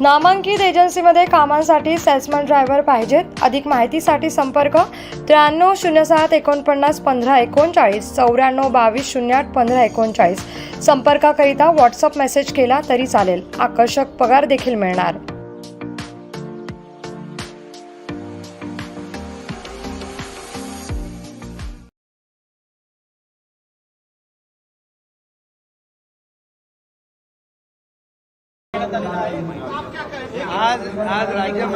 नामांकित एजन्सीमध्ये कामांसाठी सेल्समन ड्रायव्हर पाहिजेत. अधिक माहितीसाठी संपर्क त्र्याण्णव शून्य सात एकोणपन्नास पंधरा एकोणचाळीस चौऱ्याण्णव बावीस शून्य आठ पंधरा एकोणचाळीस. संपर्काकरिता व्हॉट्सअप मेसेज केला तरी चालेल. आकर्षक पगार देखील मिळणार. आज आज राज्य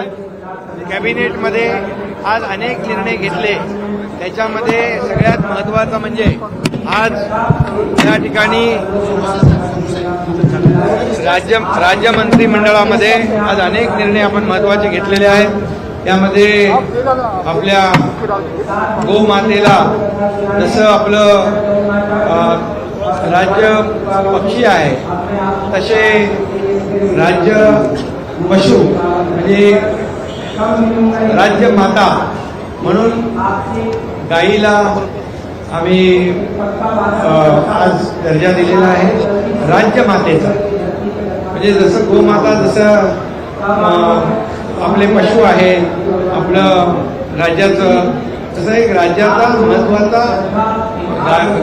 कॅबिनेटमध्ये आज अनेक निर्णय घेतले. त्याच्यामध्ये सगळ्यात महत्त्वाचा म्हणजे आज या ठिकाणी राज्य राज्य मंत्रिमंडळामध्ये आज अनेक निर्णय आपण महत्त्वाचे घेतलेले आहेत. त्यामध्ये आपल्या गोमातेला जसं आपलं राज्य पक्षी आहे तसे राज्य पशु म्हणजे राज्य माता म्हणून गाईला आम्ही आज दर्जा दिलेला आहे. राज्य मातेचा म्हणजे जसं गोमाता जसं आपले पशु आहेत आपलं राज्याचं तसं एक राज्याचा महत्त्वाचा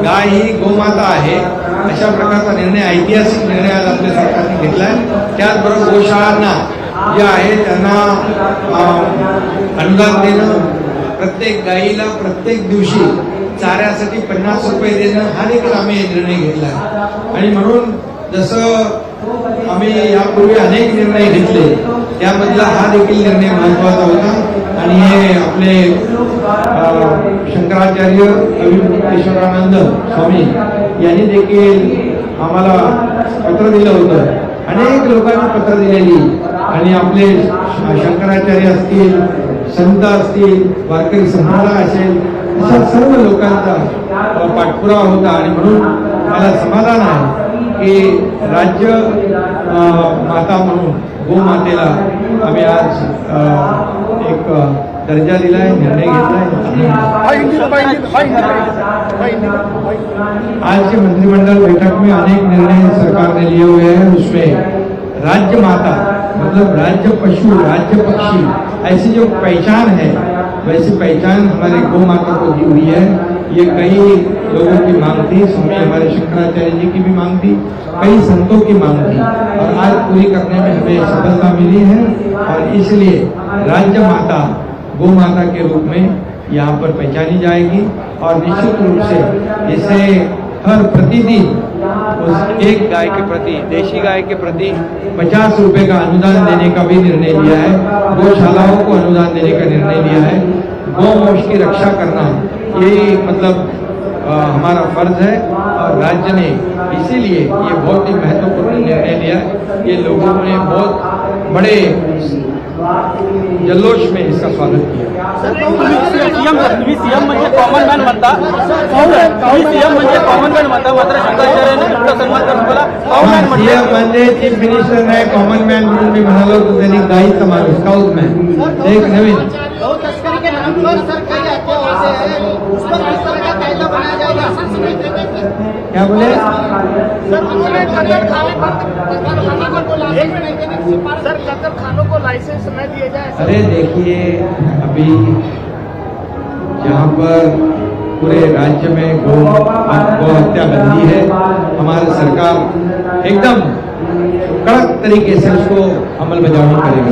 गाय ही गोमाता आहे. अशा प्रकारचा निर्णय ऐतिहासिक निर्णय आज आपल्या सरकारने घेतला आहे त्याचबरोबर गोशाळांना जे आहे त्यांना अनुदान देणं प्रत्येक गायीला प्रत्येक दिवशी चाऱ्यासाठी पन्नास रुपये देणं हा देखील आम्ही निर्णय घेतला आहे आणि म्हणून जसं आम्ही यापूर्वी अनेक निर्णय घेतले त्यामधला हा देखील निर्णय महत्त्वाचा होता. आणि हे आपले शंकराचार्य कवी केशवानंद स्वामी यांनी देखील आम्हाला पत्र दिलं होतं. अनेक लोकांना पत्र दिलेली. आणि आपले शंकराचार्य असतील संत असतील वारकरी संप्रदाय असेल अशा सर्व लोकांचा पाठपुरावा होता. आणि म्हणून मला समाधान आहे की राज्य माता म्हणून गोमातेला आम्ही आज एक दर्जा दर्जा दिलाय निर्णय घेतला आज के मंत्रिमंडल बैठक में अनेक निर्णय सरकार ने लिए हुए हैं उसमें राज्य माता मतलब राज्य पशु राज्य पक्षी ऐसी जो पहचान है वैसी पहचान हमारे गौ माता को दी हुई है। ये कई लोगों की मांग थी स्वामी हमारे शंकराचार्य जी की भी मांग थी, कई संतों की मांग थी। और आज पूरी करने में हमें सफलता मिली है और इसलिए राज्य माता गौ माता के रूप में यहाँ पर पहचानी जाएगी। और निश्चित रूप से इसे हर प्रतिदिन उस एक गाय के प्रति देशी गाय के प्रति पचास रुपए का अनुदान देने का भी निर्णय लिया है गौशालाओं को अनुदान देने का निर्णय लिया है गौवंश की रक्षा करना ये मतलब अ, हमारा फ़र्ज़ है और राज्य ने इसीलिए ये बहुत ही महत्वपूर्ण निर्णय लिया। ये लोगों ने बहुत बड़े जल्लोष में इसका स्वागत किया। सीएम तुम्ही सीएम म्हणजे कॉमन मॅन म्हणता तुम्ही सीएम म्हणजे कॉमन मॅन म्हणता मात्र शंकराचार्याने तुमचा सन्मान करून बोला कॉमन मॅन म्हणजे सीएम म्हणजे चीफ मिनिस्टर नाही कॉमन मॅन म्हणून मी म्हणालो तर त्यांनी मॅन एक नवीन। क्या बोले? सर उन्होंने कतर खाने कतर खाने को लाइसेंस नहीं देने की सिफारिश सर कतर खानों को लाइसेंस न दिए जाए अरे देखिए अभी जहाँ पर पूरे राज्य में गौ हत्या बंदी है हमारी सरकार एकदम कड़क तरीके से उसको अमल बजावनी करेगी।